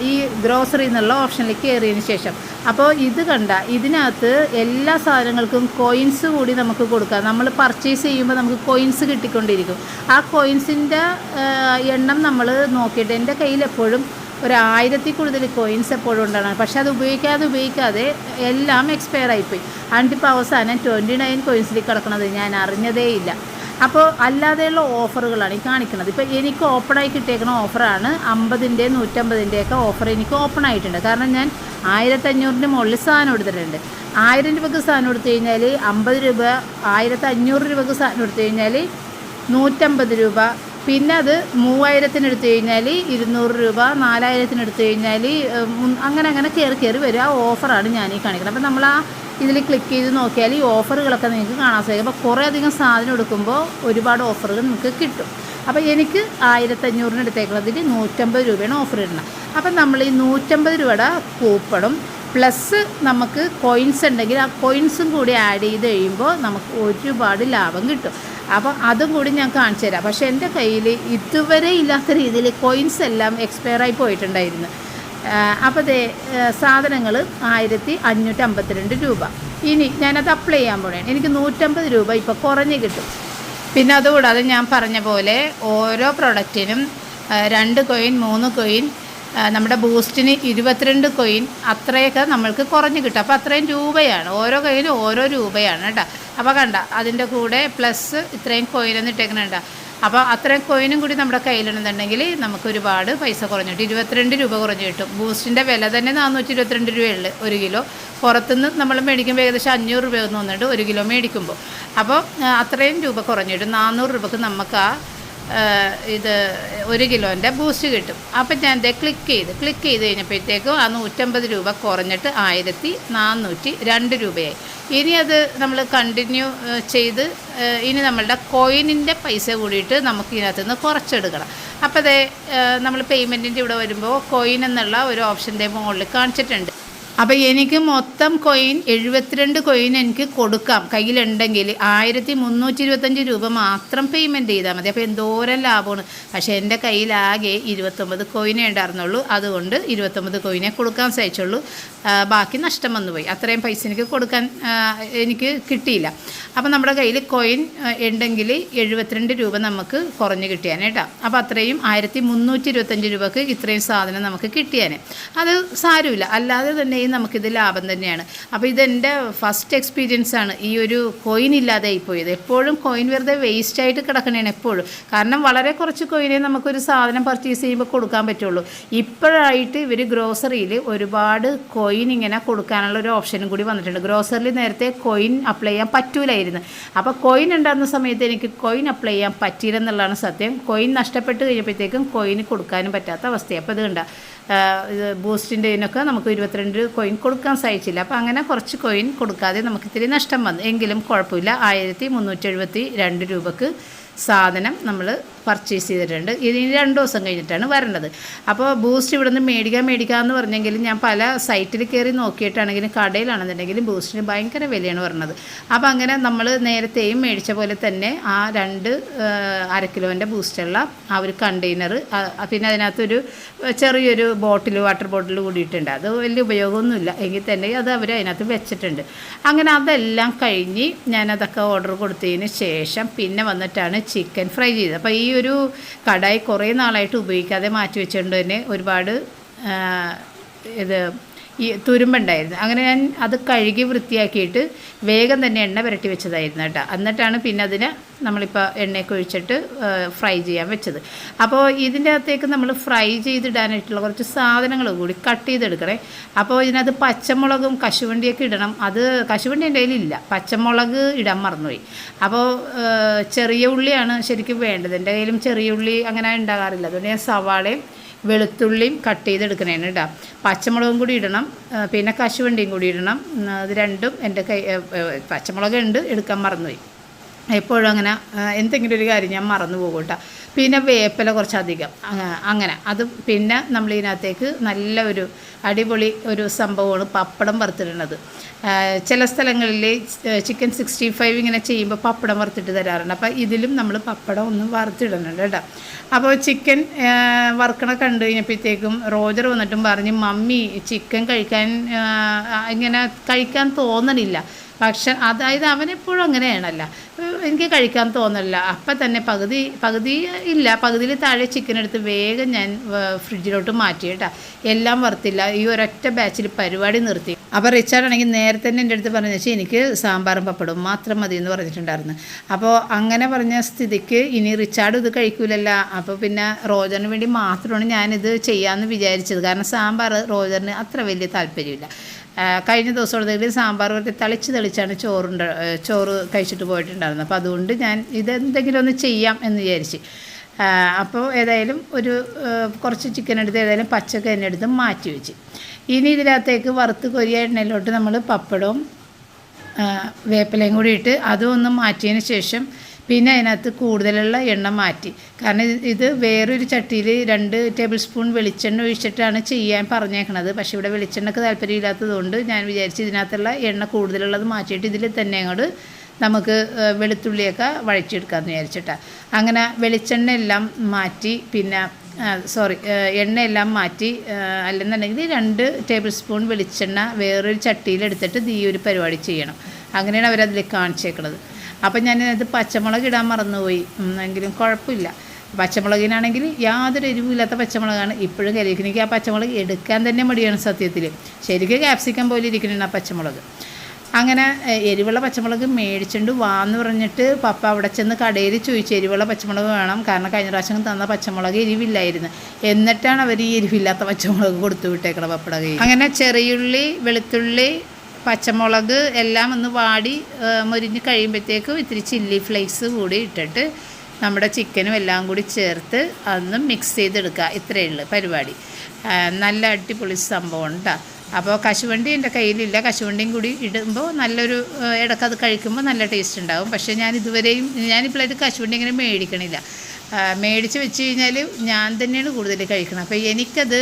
ഈ ഗ്രോസറി എന്നുള്ള ഓപ്ഷനിലേക്ക് കയറിയതിന് ശേഷം. അപ്പോൾ ഇത് കണ്ട ഇതിനകത്ത് എല്ലാ സാധനങ്ങൾക്കും കോയിൻസ് കൂടി നമുക്ക് കൊടുക്കാം. നമ്മൾ പർച്ചേസ് ചെയ്യുമ്പോൾ നമുക്ക് കോയിൻസ് കിട്ടിക്കൊണ്ടിരിക്കും. ആ കോയിൻസിന്റെ എണ്ണം നമ്മൾ നോക്കിയിട്ട് എന്റെ കയ്യിൽ എപ്പോഴും ഒരു ആയിരത്തി കൂടുതൽ കോയിൻസ് എപ്പോഴും ഉണ്ടാണ്. പക്ഷേ അത് ഉപയോഗിക്കാതെ ഉപയോഗിക്കാതെ എല്ലാം എക്സ്പയർ ആയിപ്പോയി. എന്നിട്ടിപ്പോൾ അവസാനം ട്വന്റി നയൻ കോയിൻസിൽ കിടക്കുന്നത് ഞാൻ അറിഞ്ഞതേ ഇല്ല അപ്പോൾ അല്ലാതെയുള്ള ഓഫറുകളാണ് ഈ കാണിക്കുന്നത്. ഇപ്പോൾ എനിക്ക് ഓപ്പണായി കിട്ടിയേക്കുന്ന ഓഫറാണ് അമ്പതിന്റെ നൂറ്റമ്പതിന്റെയൊക്കെ ഓഫർ എനിക്ക് ഓപ്പൺ ആയിട്ടുണ്ട് കാരണം ഞാൻ ആയിരത്തഞ്ഞൂറിന്റെ മുകളിൽ സാധനം എടുത്തിട്ടുണ്ട്. ആയിരം രൂപയ്ക്ക് സാധനം എടുത്തു കഴിഞ്ഞാൽ അമ്പത് രൂപ ആയിരത്തി അഞ്ഞൂറ് രൂപയ്ക്ക് സാധനം എടുത്തു കഴിഞ്ഞാൽ നൂറ്റമ്പത് രൂപ. പിന്നെ അത് മൂവായിരത്തിന് എടുത്തു കഴിഞ്ഞാൽ ഇരുന്നൂറ് രൂപ നാലായിരത്തിന് എടുത്തു കഴിഞ്ഞാൽ അങ്ങനെ അങ്ങനെ കയറി കയറി വരും. ആ ഓഫറാണ് ഞാൻ ഈ കാണിക്കുന്നത്. അപ്പോൾ നമ്മൾ ആ ഇതിൽ ക്ലിക്ക് ചെയ്ത് നോക്കിയാൽ ഈ ഓഫറുകളൊക്കെ നിങ്ങൾക്ക് കാണാൻ സാധിക്കും. അപ്പോൾ കുറേ അധികം സാധനം എടുക്കുമ്പോൾ ഒരുപാട് ഓഫറുകൾ നിങ്ങൾക്ക് കിട്ടും. അപ്പോൾ എനിക്ക് ആയിരത്തഞ്ഞൂറിന് എടുത്തേക്കുന്നതിൽ നൂറ്റമ്പത് രൂപയാണ് ഓഫർ ഇടുന്നത്. അപ്പം നമ്മൾ ഈ നൂറ്റമ്പത് രൂപയുടെ കൂപ്പണും പ്ലസ് നമുക്ക് കോയിൻസ് ഉണ്ടെങ്കിൽ ആ കോയിൻസും കൂടി ആഡ് ചെയ്ത് കഴിയുമ്പോൾ നമുക്ക് ഒരുപാട് ലാഭം കിട്ടും. അപ്പോൾ അതും കൂടി ഞാൻ കാണിച്ചു തരാം. പക്ഷേ എന്റെ കയ്യിൽ ഇതുവരെ ഇല്ലാത്ത രീതിയിൽ കോയിൻസ് എല്ലാം എക്സ്പയർ ആയി പോയിട്ടുണ്ടായിരുന്നു. അപ്പോൾ ദേ സാധനങ്ങൾ ആയിരത്തി അഞ്ഞൂറ്റി അമ്പത്തിരണ്ട് രൂപ. ഇനി ഞാനത് അപ്ലൈ ചെയ്യാൻ പോകണേ എനിക്ക് നൂറ്റമ്പത് രൂപ ഇപ്പോൾ കുറഞ്ഞ് കിട്ടും. പിന്നെ അതുകൂടാതെ ഞാൻ പറഞ്ഞ പോലെ ഓരോ പ്രൊഡക്റ്റിനും രണ്ട് കൊയിൻ മൂന്ന് കൊയിൻ നമ്മുടെ ബൂസ്റ്റിന് ഇരുപത്തിരണ്ട് കൊയിൻ അത്രയൊക്കെ നമ്മൾക്ക് കുറഞ്ഞ് കിട്ടും. അപ്പോൾ അത്രയും രൂപയാണ്. ഓരോ കൊയിനും ഓരോ രൂപയാണ് കേട്ടോ. അപ്പോൾ കണ്ട അതിന്റെ കൂടെ പ്ലസ് ഇത്രയും കൊയിൻ എന്ന് അപ്പോൾ അത്രയും കോയിനും കൂടി നമ്മുടെ കയ്യിലുണ്ടെന്നുണ്ടെങ്കിൽ നമുക്ക് ഒരുപാട് പൈസ കുറഞ്ഞു കിട്ടും. ഇരുപത്തിരണ്ട് രൂപ കുറഞ്ഞു കിട്ടും. ബൂസ്റ്റിന്റെ വില തന്നെ നാനൂറ്റി ഇരുപത്തിരണ്ട് രൂപയുള്ളു ഒരു കിലോ. പുറത്തുനിന്ന് നമ്മൾ മേടിക്കുമ്പോൾ ഏകദേശം അഞ്ഞൂറ് രൂപ തോന്നുന്നുണ്ട് ഒരു കിലോ മേടിക്കുമ്പോൾ. അപ്പോൾ അത്രയും രൂപ കുറഞ്ഞു കിട്ടും. നാനൂറ് രൂപക്ക് നമുക്ക് ആ ഇത് ഒരു കിലോന്റെ ബൂസ്റ്റ് കിട്ടും. അപ്പം ഞാൻ ദേ ക്ലിക്ക് ചെയ്ത് ക്ലിക്ക് ചെയ്ത് കഴിഞ്ഞപ്പോഴത്തേക്കും ആ നൂറ്റമ്പത് രൂപ കുറഞ്ഞിട്ട് ആയിരത്തി നാനൂറ്റി രണ്ട് രൂപയായി. ഇനി അത് നമ്മൾ കണ്ടിന്യൂ ചെയ്ത് ഇനി നമ്മളുടെ കോയിനിന്റെ പൈസ കൂടിയിട്ട് നമുക്ക് ഇതിനകത്ത് നിന്ന് കുറച്ചെടുക്കണം അപ്പോൾ അതേ നമ്മൾ പേയ്മെന്റിന്റെ ഇവിടെ വരുമ്പോൾ കോയിൻ എന്നുള്ള ഒരു ഓപ്ഷന്റെ മുകളിൽ കാണിച്ചിട്ടുണ്ട്. അപ്പോൾ എനിക്ക് മൊത്തം കൊയിൻ എഴുപത്തിരണ്ട് കൊയിൻ എനിക്ക് കൊടുക്കാം. കയ്യിലുണ്ടെങ്കിൽ ആയിരത്തി മുന്നൂറ്റി ഇരുപത്തഞ്ച് രൂപ മാത്രം പേയ്മെന്റ് ചെയ്താൽ മതി. അപ്പോൾ എന്തോരം ലാഭമാണ്. പക്ഷേ എന്റെ കയ്യിലാകെ ഇരുപത്തൊമ്പത് കൊയിനേ ഉണ്ടായിരുന്നുള്ളൂ. അതുകൊണ്ട് ഇരുപത്തൊമ്പത് കോയിനെ കൊടുക്കാൻ സാധിച്ചുള്ളൂ. ബാക്കി നഷ്ടം വന്നുപോയി അത്രയും പൈസ എനിക്ക് കൊടുക്കാൻ എനിക്ക് കിട്ടിയില്ല. അപ്പോൾ നമ്മുടെ കയ്യിൽ കോയിൻ ഉണ്ടെങ്കിൽ എഴുപത്തിരണ്ട് രൂപ നമുക്ക് കുറഞ്ഞ് കിട്ടിയാനേ കേട്ടോ. അപ്പോൾ അത്രയും ആയിരത്തി മുന്നൂറ്റി ഇരുപത്തഞ്ച് രൂപക്ക് ഇത്രയും സാധനം നമുക്ക് കിട്ടിയാനെ. അത് സാരമില്ല. അല്ലാതെ തന്നെയും നമുക്കിത് ലാഭം തന്നെയാണ്. അപ്പോൾ ഇതെന്റെ ഫസ്റ്റ് എക്സ്പീരിയൻസ് ആണ്. ഈ ഒരു കോയിൻ ഇല്ലാതെ പോയത്. എപ്പോഴും കോയിൻ വെറുതെ വേസ്റ്റ് ആയിട്ട് കിടക്കണേണ് എപ്പോഴും. കാരണം വളരെ കുറച്ച് കോയിനെ നമുക്കൊരു സാധനം പർച്ചേസ് ചെയ്യുമ്പോൾ കൊടുക്കാൻ പറ്റുള്ളൂ. ഇപ്പോഴായിട്ട് ഇവർ ഗ്രോസറിയിൽ ഒരുപാട് കോയിൻ കോയിൻ ഇങ്ങനെ കൊടുക്കാനുള്ള ഒരു ഓപ്ഷനും കൂടി വന്നിട്ടുണ്ട്. ഗ്രോസറിൽ നേരത്തെ കോയിൻ അപ്ലൈ ചെയ്യാൻ പറ്റൂലായിരുന്നു. അപ്പോൾ കോയിൻ ഉണ്ടാകുന്ന സമയത്ത് എനിക്ക് കോയിൻ അപ്ലൈ ചെയ്യാൻ പറ്റിയില്ലെന്നുള്ളതാണ് സത്യം. കോയിൻ നഷ്ടപ്പെട്ട് കഴിഞ്ഞപ്പോഴത്തേക്കും കോയിന് കൊടുക്കാനും പറ്റാത്ത അവസ്ഥയാണ് അപ്പോൾ ഇത് കണ്ട ഇത് ബൂസ്റ്റിന്റെ ഇതിനൊക്കെ നമുക്ക് ഇരുപത്തിരണ്ട് കോയിൻ കൊടുക്കാൻ സഹിച്ചില്ല അപ്പോൾ അങ്ങനെ കുറച്ച് കോയിൻ കൊടുക്കാതെ നമുക്ക് ഇത്തിരി നഷ്ടം വന്നു. എങ്കിലും കുഴപ്പമില്ല. ആയിരത്തി മുന്നൂറ്റി എഴുപത്തി രണ്ട് രൂപക്ക് സാധനം നമ്മൾ പർച്ചേസ് ചെയ്തിട്ടുണ്ട്. ഇനി രണ്ട് ദിവസം കഴിഞ്ഞിട്ടാണ് വരേണ്ടത്. അപ്പോൾ ബൂസ്റ്റ് ഇവിടെ നിന്ന് മേടിക്കാൻ മേടിക്കാമെന്ന് പറഞ്ഞെങ്കിലും ഞാൻ പല സൈറ്റിൽ കയറി നോക്കിയിട്ടാണെങ്കിലും കടയിലാണെന്നുണ്ടെങ്കിലും ബൂസ്റ്റിന് ഭയങ്കര വിലയാണ് പറഞ്ഞത് അപ്പോൾ അങ്ങനെ നമ്മൾ നേരത്തെയും മേടിച്ച പോലെ തന്നെ ആ രണ്ട് അര കിലോന്റെ ബൂസ്റ്റുള്ള ആ ഒരു കണ്ടെയ്നർ പിന്നെ അതിനകത്തൊരു ചെറിയൊരു ബോട്ടിൽ വാട്ടർ ബോട്ടിൽ കൂടിയിട്ടുണ്ട്. അത് വലിയ ഉപയോഗമൊന്നുമില്ല. എങ്കിൽ തന്നെ അത് അവർ അതിനകത്ത് വെച്ചിട്ടുണ്ട്. അങ്ങനെ അതെല്ലാം കഴിഞ്ഞ് ഞാനതൊക്കെ ഓർഡർ കൊടുത്തതിന് ശേഷം പിന്നെ വന്നിട്ടാണ് ചിക്കൻ ഫ്രൈ ചെയ്തത്. അപ്പോൾ ഈ ഒരു കടായി കുറേ നാളായിട്ട് ഉപയോഗിക്കാതെ മാറ്റി വെച്ചുകൊണ്ട് തന്നെ ഒരുപാട് ഇത് ഈ തുരുമ്പുണ്ടായിരുന്നു. അങ്ങനെ ഞാൻ അത് കഴുകി വൃത്തിയാക്കിയിട്ട് വേഗം തന്നെ എണ്ണ പുരട്ടി വെച്ചതായിരുന്നു കേട്ടോ. എന്നിട്ടാണ് പിന്നെ അതിന് നമ്മളിപ്പോൾ എണ്ണയൊക്കെ ഒഴിച്ചിട്ട് ഫ്രൈ ചെയ്യാൻ വെച്ചത്. അപ്പോൾ ഇതിന്റെ അകത്തേക്ക് നമ്മൾ ഫ്രൈ ചെയ്തിടാനായിട്ടുള്ള കുറച്ച് സാധനങ്ങൾ കൂടി കട്ട് ചെയ്തെടുക്കണേ. അപ്പോൾ ഇതിനകത്ത് പച്ചമുളകും കശുവണ്ടിയൊക്കെ ഇടണം. അത് കശുവണ്ടി എന്റെ കയ്യിലില്ല. പച്ചമുളക് ഇടാൻ മറന്നുപോയി. അപ്പോൾ ചെറിയ ഉള്ളിയാണ് ശരിക്കും വേണ്ടത്. എന്റെ കയ്യിലും ചെറിയ ഉള്ളി അങ്ങനെ ഉണ്ടാകാറില്ല. അതുകൊണ്ട് ഞാൻ സവാളയും വെളുത്തുള്ളിയും കട്ട് ചെയ്തെടുക്കണേന് കേട്ടോ. പച്ചമുളകും കൂടി ഇടണം പിന്നെ കശുവണ്ടിയും കൂടി ഇടണം. അത് രണ്ടും എന്റെ കൈ ഏ, ഏ, പച്ചമുളക് ഉണ്ട് എടുക്കാൻ മറന്നുപോയി. എപ്പോഴും അങ്ങനെ എന്തെങ്കിലും ഒരു കാര്യം ഞാൻ മറന്നു പോകും കേട്ടോ പിന്നെ വേപ്പില കുറച്ചധികം അങ്ങനെ. അത് പിന്നെ നമ്മൾ ഇതിനകത്തേക്ക് നല്ല ഒരു അടിപൊളി ഒരു സംഭവമാണ് പപ്പടം വറുത്തിടുന്നത്. ചില സ്ഥലങ്ങളിൽ ചിക്കൻ സിക്സ്റ്റി ഫൈവ് ഇങ്ങനെ ചെയ്യുമ്പോൾ പപ്പടം വറുത്തിട്ട് തരാറുണ്ട്. അപ്പോൾ ഇതിലും നമ്മൾ പപ്പടം ഒന്ന് വറുത്തിടുന്നുണ്ട് കേട്ടോ അപ്പോൾ ചിക്കൻ വറുക്കണ കണ്ടു കഴിഞ്ഞപ്പോഴത്തേക്കും റോജർ വന്നിട്ടും പറഞ്ഞ് മമ്മി ചിക്കൻ കഴിക്കാൻ ഇങ്ങനെ കഴിക്കാൻ തോന്നണില്ല. പക്ഷെ അതായത് അവനെപ്പോഴും അങ്ങനെയാണല്ല. എനിക്ക് കഴിക്കാൻ തോന്നില്ല അപ്പം തന്നെ പകുതി പകുതി ഇല്ല. പകുതിയിൽ താഴെ ചിക്കൻ എടുത്ത് വേഗം ഞാൻ ഫ്രിഡ്ജിലോട്ട് മാറ്റി കേട്ടോ. എല്ലാം വർത്തില്ല ഈ ഒരൊറ്റ ബാച്ചിൽ പരിപാടി നിർത്തി. അപ്പോൾ റിച്ചാർഡ് ആണെങ്കിൽ നേരത്തെ തന്നെ എന്റെ അടുത്ത് പറഞ്ഞു വെച്ചാൽ എനിക്ക് സാമ്പാറും പപ്പടവും മാത്രം മതി എന്ന് പറഞ്ഞിട്ടുണ്ടായിരുന്നു. അപ്പോൾ അങ്ങനെ പറഞ്ഞ സ്ഥിതിക്ക് ഇനി റിച്ചാർഡ് ഇത് കഴിക്കൂലല്ല. അപ്പോൾ പിന്നെ റോജറിന് വേണ്ടി മാത്രമാണ് ഞാനിത് ചെയ്യാമെന്ന് വിചാരിച്ചത്. കാരണം സാമ്പാർ റോജറിന് അത്ര വലിയ താല്പര്യമില്ല. കഴിഞ്ഞ ദിവസം ഉള്ളതെങ്കിൽ സാമ്പാർ വെറുതെ തളിച്ച് തെളിച്ചാണ് ചോറുണ്ട് ചോറ് കഴിച്ചിട്ട് പോയിട്ടുണ്ടായിരുന്നത്. അപ്പോൾ അതുകൊണ്ട് ഞാൻ ഇതെന്തെങ്കിലും ഒന്ന് ചെയ്യാം എന്ന് വിചാരിച്ച്. അപ്പോൾ ഏതായാലും ഒരു കുറച്ച് ചിക്കൻ എടുത്ത് ഏതായാലും പച്ചക്ക എണ്ണ എടുത്ത് മാറ്റി വെച്ച്. ഇനി ഇതിനകത്തേക്ക് വറുത്ത് കൊരിയ എണ്ണയിലോട്ട് നമ്മൾ പപ്പടവും വേപ്പിലയും കൂടി ഇട്ട് അതും ഒന്ന് മാറ്റിയതിന് ശേഷം പിന്നെ അതിനകത്ത് കൂടുതലുള്ള എണ്ണ മാറ്റി. കാരണം ഇത് വേറൊരു ചട്ടിയിൽ രണ്ട് ടേബിൾ സ്പൂൺ വെളിച്ചെണ്ണ ഒഴിച്ചിട്ടാണ് ചെയ്യാൻ പറഞ്ഞേക്കണത്. പക്ഷേ ഇവിടെ വെളിച്ചെണ്ണക്ക് താല്പര്യമില്ലാത്തതുകൊണ്ട് ഞാൻ വിചാരിച്ച് ഇതിനകത്തുള്ള എണ്ണ കൂടുതലുള്ളത് മാറ്റിയിട്ട് ഇതിൽ തന്നെ അങ്ങോട്ട് നമുക്ക് വെളുത്തുള്ളിയൊക്കെ വഴച്ചെടുക്കാമെന്ന് വിചാരിച്ചിട്ടാണ് അങ്ങനെ വെളിച്ചെണ്ണ എല്ലാം മാറ്റി പിന്നെ സോറി എണ്ണയെല്ലാം മാറ്റി അല്ലെന്നുണ്ടെങ്കിൽ രണ്ട് ടേബിൾ സ്പൂൺ വെളിച്ചെണ്ണ വേറൊരു ചട്ടിയിലെടുത്തിട്ട് ഈ ഒരു പരിപാടി ചെയ്യണം. അങ്ങനെയാണ് അവരതിൽ കാണിച്ചേക്കണത്. അപ്പം ഞാനത് പച്ചമുളക് ഇടാൻ മറന്നുപോയി. എന്നെങ്കിലും കുഴപ്പമില്ല. പച്ചമുളകിനാണെങ്കിൽ യാതൊരു എരിവില്ലാത്ത പച്ചമുളകാണ്. ഇപ്പോഴും കരുതിക്കുന്നത് എനിക്ക് ആ പച്ചമുളക് എടുക്കാൻ തന്നെ മടിയാണ് സത്യത്തിൽ. ശരിക്കും ക്യാപ്സിക്കം പോലെ ഇരിക്കണതാണ് ആ പച്ചമുളക്. അങ്ങനെ എരിവുള്ള പച്ചമുളക് മേടിച്ചുകൊണ്ട് വാന്ന് പറഞ്ഞിട്ട് പപ്പ അവിടെ ചെന്ന് കടയിൽ ചോദിച്ചു എരിവുള്ള പച്ചമുളക് വേണം. കാരണം കഴിഞ്ഞ പ്രാവശ്യം തന്ന പച്ചമുളക് എരിവില്ലായിരുന്നു. എന്നിട്ടാണ് അവർ ഈ എരിവില്ലാത്ത പച്ചമുളക് കൊടുത്തു വിട്ടേക്കണ പപ്പട കയ്യിൽ അങ്ങനെ ചെറിയുള്ളി വെളുത്തുള്ളി പച്ചമുളക് എല്ലാം ഒന്ന് വാടി മുരിഞ്ഞ് കഴിയുമ്പോഴത്തേക്കും ഇത്തിരി ചില്ലി ഫ്ലേക്സ് കൂടി ഇട്ടിട്ട് നമ്മുടെ ചിക്കനും എല്ലാം കൂടി ചേർത്ത് അതൊന്ന് മിക്സ് ചെയ്തെടുക്കുക. ഇത്രയേ ഉള്ളൂ പരിപാടി. നല്ല അടിപൊളി സംഭവം ഉണ്ടോ അപ്പോൾ കശുവണ്ടി എന്റെ കയ്യിലില്ല. കശുവണ്ടിയും കൂടി ഇടുമ്പോൾ നല്ലൊരു ഇടയ്ക്ക് അത് കഴിക്കുമ്പോൾ നല്ല ടേസ്റ്റ് ഉണ്ടാകും പക്ഷേ ഞാൻ ഇതുവരെയും ഞാനിപ്പോഴായിട്ട് കശുവണ്ടി ഇങ്ങനെ മേടിക്കണില്ല. മേടിച്ച് വെച്ച് കഴിഞ്ഞാൽ ഞാൻ തന്നെയാണ് കൂടുതൽ കഴിക്കണം അപ്പോൾ എനിക്കത്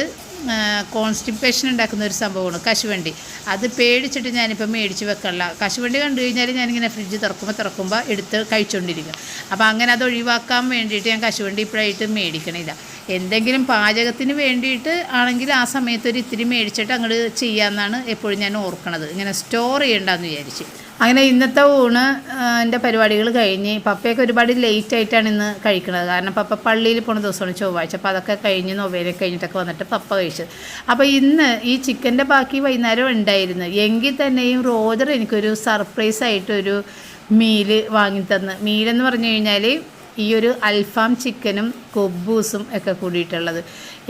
കോൺസ്റ്റിപ്പേഷൻ ഉണ്ടാക്കുന്ന ഒരു സംഭവമാണ് കശുവണ്ടി. അത് പേടിച്ചിട്ട് ഞാനിപ്പോൾ മേടിച്ച് വെക്കല്ല കശുവണ്ടി കണ്ടു കഴിഞ്ഞാൽ ഞാനിങ്ങനെ ഫ്രിഡ്ജ് തുറക്കുമ്പോൾ തുറക്കുമ്പോൾ എടുത്ത് കഴിച്ചുകൊണ്ടിരിക്കും അപ്പോൾ അങ്ങനെ അത് ഒഴിവാക്കാൻ വേണ്ടിയിട്ട് ഞാൻ കശുവണ്ടി ഇപ്പോഴായിട്ട് മേടിക്കണില്ല. എന്തെങ്കിലും പാചകത്തിന് വേണ്ടിയിട്ട് ആണെങ്കിൽ ആ സമയത്ത് ഒരു ഇത്തിരി മേടിച്ചിട്ട് അങ്ങോട്ട് ചെയ്യാമെന്നാണ് എപ്പോഴും ഞാൻ ഓർക്കണത്. ഇങ്ങനെ സ്റ്റോർ ചെയ്യണ്ടെന്ന് വിചാരിച്ച്. അങ്ങനെ ഇന്നത്തെ ഊണ് എന്റെ പരിപാടികൾ കഴിഞ്ഞ് പപ്പയൊക്കെ ഒരുപാട് ലേറ്റ് ആയിട്ടാണ് ഇന്ന് കഴിക്കുന്നത് കാരണം പപ്പ പള്ളിയിൽ പോണ ദിവസമാണ് ചൊവ്വാഴ്ച. അപ്പോൾ അതൊക്കെ കഴിഞ്ഞ് നൊവേലൊക്കെ കഴിഞ്ഞിട്ടൊക്കെ വന്നിട്ട് പപ്പ കഴിച്ചത്. അപ്പോൾ ഇന്ന് ഈ ചിക്കന്റെ ബാക്കി വൈകുന്നേരം ഉണ്ടായിരുന്നു. എങ്കിൽ തന്നെയും റോജർ എനിക്കൊരു സർപ്രൈസ് ആയിട്ടൊരു മീൽ വാങ്ങിത്തന്ന് മീലെന്ന് പറഞ്ഞു കഴിഞ്ഞാൽ ഈ ഒരു അൽഫാം ചിക്കനും കൊബ്ബൂസും ഒക്കെ കൂടിയിട്ടുള്ളത്.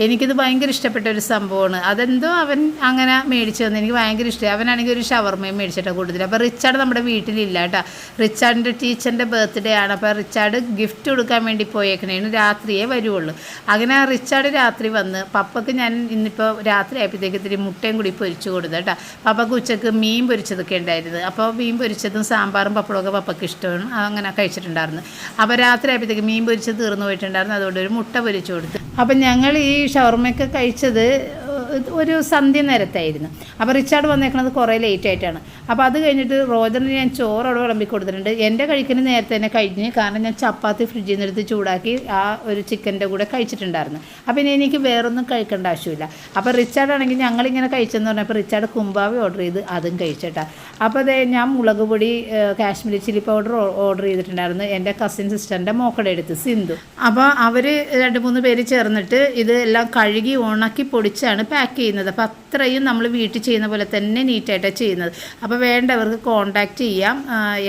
എനിക്കിത് ഭയങ്കര ഇഷ്ടപ്പെട്ട ഒരു സംഭവമാണ്. അതെന്തോ അവൻ അങ്ങനെ മേടിച്ചു തന്നു. എനിക്ക് ഭയങ്കര ഇഷ്ടമായി. അവനാണെങ്കിൽ ഒരു ഷവർമയും മേടിച്ചിട്ടാണ് കൂടുതൽ. അപ്പോൾ റിച്ചാർഡ് നമ്മുടെ വീട്ടിലില്ല കേട്ടോ. റിച്ചാർഡിന്റെ ടീച്ചറിന്റെ ബർത്ത്ഡേ ആണ്. അപ്പോൾ റിച്ചാർഡ് ഗിഫ്റ്റ് കൊടുക്കാൻ വേണ്ടി പോയേക്കണേന് രാത്രിയേ വരുവുള്ളൂ. അങ്ങനെ റിച്ചാർഡ് രാത്രി വന്ന് പപ്പക്ക് ഞാൻ ഇന്നിപ്പോൾ രാത്രി ആയപ്പോഴത്തേക്ക് ഇത്തിരി മുട്ടയും കൂടി പൊരിച്ചു കൊടുത്തു കേട്ടോ. പപ്പക്ക് ഉച്ചയ്ക്ക് മീൻ പൊരിച്ചതൊക്കെ ഉണ്ടായിരുന്നു. അപ്പോൾ മീൻ പൊരിച്ചതും സാമ്പാറും പപ്പടമൊക്കെ പപ്പക്ക് ഇഷ്ടമാണ്. അങ്ങനെ കഴിച്ചിട്ടുണ്ടായിരുന്നു. അപ്പോൾ രാത്രി ആയപ്പോഴത്തേക്ക് മീൻ പൊരിച്ചത് തീർന്നു പോയിട്ടുണ്ടായിരുന്നു. അതുകൊണ്ട് ഒരു മുട്ട പൊരിച്ചു കൊടുത്തു. അപ്പം ഞങ്ങൾ ഈ ഷവർമ്മയൊക്കെ കഴിച്ചത് ഒരു സന്ധ്യ നേരത്തായിരുന്നു. അപ്പോൾ റിച്ചാർഡ് വന്നേക്കണത് കുറേ ലേറ്റ് ആയിട്ടാണ്. അപ്പോൾ അത് കഴിഞ്ഞിട്ട് റോജറിന് ഞാൻ ചോറ് അവിടെ വിളമ്പി കൊടുത്തിട്ടുണ്ട്. എന്റെ കഴിക്കുന്ന നേരത്തെ തന്നെ കഴിഞ്ഞ് കാരണം ഞാൻ ചപ്പാത്തി ഫ്രിഡ്ജിൽ നിന്ന് എടുത്ത് ചൂടാക്കി ആ ഒരു ചിക്കന്റെ കൂടെ കഴിച്ചിട്ടുണ്ടായിരുന്നു. അപ്പോൾ ഇനി എനിക്ക് വേറൊന്നും കഴിക്കേണ്ട ആവശ്യമില്ല. അപ്പോൾ റിച്ചാർഡ് ആണെങ്കിൽ ഞങ്ങളിങ്ങനെ കഴിച്ചെന്ന് പറഞ്ഞപ്പോൾ റിച്ചാർഡ് കുമ്പാവി ഓർഡർ ചെയ്ത് അതും കഴിച്ചിട്ടാ. അപ്പോൾ അതേ ഞാൻ മുളക് പൊടി കാശ്മീരി ചില്ലി പൗഡർ ഓർഡർ ചെയ്തിട്ടുണ്ടായിരുന്നു. എന്റെ കസിൻ സിസ്റ്ററിന്റെ മോക്കടെ എടുത്ത് സിന്ധു. അപ്പോൾ അവർ രണ്ട് മൂന്ന് പേര് ചേർന്നിട്ട് ഇത് എല്ലാം കഴുകി ഉണക്കി പൊടിച്ചാണ് പാക്ക് ചെയ്യുന്നത്. അപ്പോൾ അത്രയും നമ്മൾ വീട്ടിൽ ചെയ്യുന്ന പോലെ തന്നെ നീറ്റായിട്ടാണ് ചെയ്യുന്നത്. അപ്പോൾ വേണ്ടവർക്ക് കോണ്ടാക്റ്റ് ചെയ്യാം.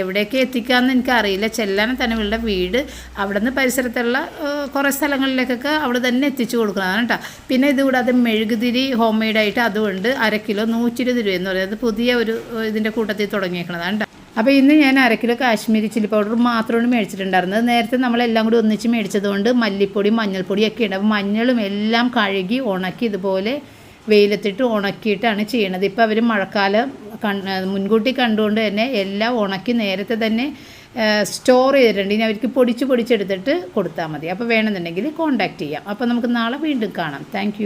എവിടെയൊക്കെ എത്തിക്കാമെന്ന് എനിക്കറിയില്ല. ചെല്ലാനം തന്നെ ഇവളുടെ വീട് അവിടെ നിന്ന് പരിസരത്തുള്ള കുറേ സ്ഥലങ്ങളിലേക്കൊക്കെ അവിടെ തന്നെ എത്തിച്ചു കൊടുക്കുന്നതാണ് കേട്ടോ. പിന്നെ ഇതുകൂടാതെ മെഴുകുതിരി ഹോം മെയ്ഡായിട്ട് അതുകൊണ്ട് അര കിലോ നൂറ്റി ഇരുപത് രൂപ എന്ന് പറയുന്നത് പുതിയ ഒരു ഇതിന്റെ കൂട്ടത്തിൽ തുടങ്ങിയേക്കുന്നതാണ് കേട്ടോ. അപ്പോൾ ഇന്ന് ഞാൻ അര കിലോ കാശ്മീരി ചില്ലി പൗഡർ മാത്രമാണ് മേടിച്ചിട്ടുണ്ടായിരുന്നത്. നേരത്തെ നമ്മളെല്ലാം കൂടി ഒന്നിച്ച് മേടിച്ചതുകൊണ്ട് മല്ലിപ്പൊടി മഞ്ഞൾപ്പൊടിയൊക്കെ ഉണ്ട് അപ്പോൾ മഞ്ഞളും എല്ലാം കഴുകി ഉണക്കി ഇതുപോലെ വെയിലത്തിട്ട് ഉണക്കിയിട്ടാണ് ചെയ്യണത്. ഇപ്പോൾ അവർ മഴക്കാലം കൺ മുൻകൂട്ടി കണ്ടുകൊണ്ട് തന്നെ എല്ലാം ഉണക്കി നേരത്തെ തന്നെ സ്റ്റോർ ചെയ്തിട്ടുണ്ട്. ഇനി അവർക്ക് പൊടിച്ച് പൊടിച്ചെടുത്തിട്ട് കൊടുത്താൽ മതി. അപ്പോൾ വേണമെന്നുണ്ടെങ്കിൽ കോൺടാക്റ്റ് ചെയ്യാം. അപ്പോൾ നമുക്ക് നാളെ വീണ്ടും കാണാം. താങ്ക്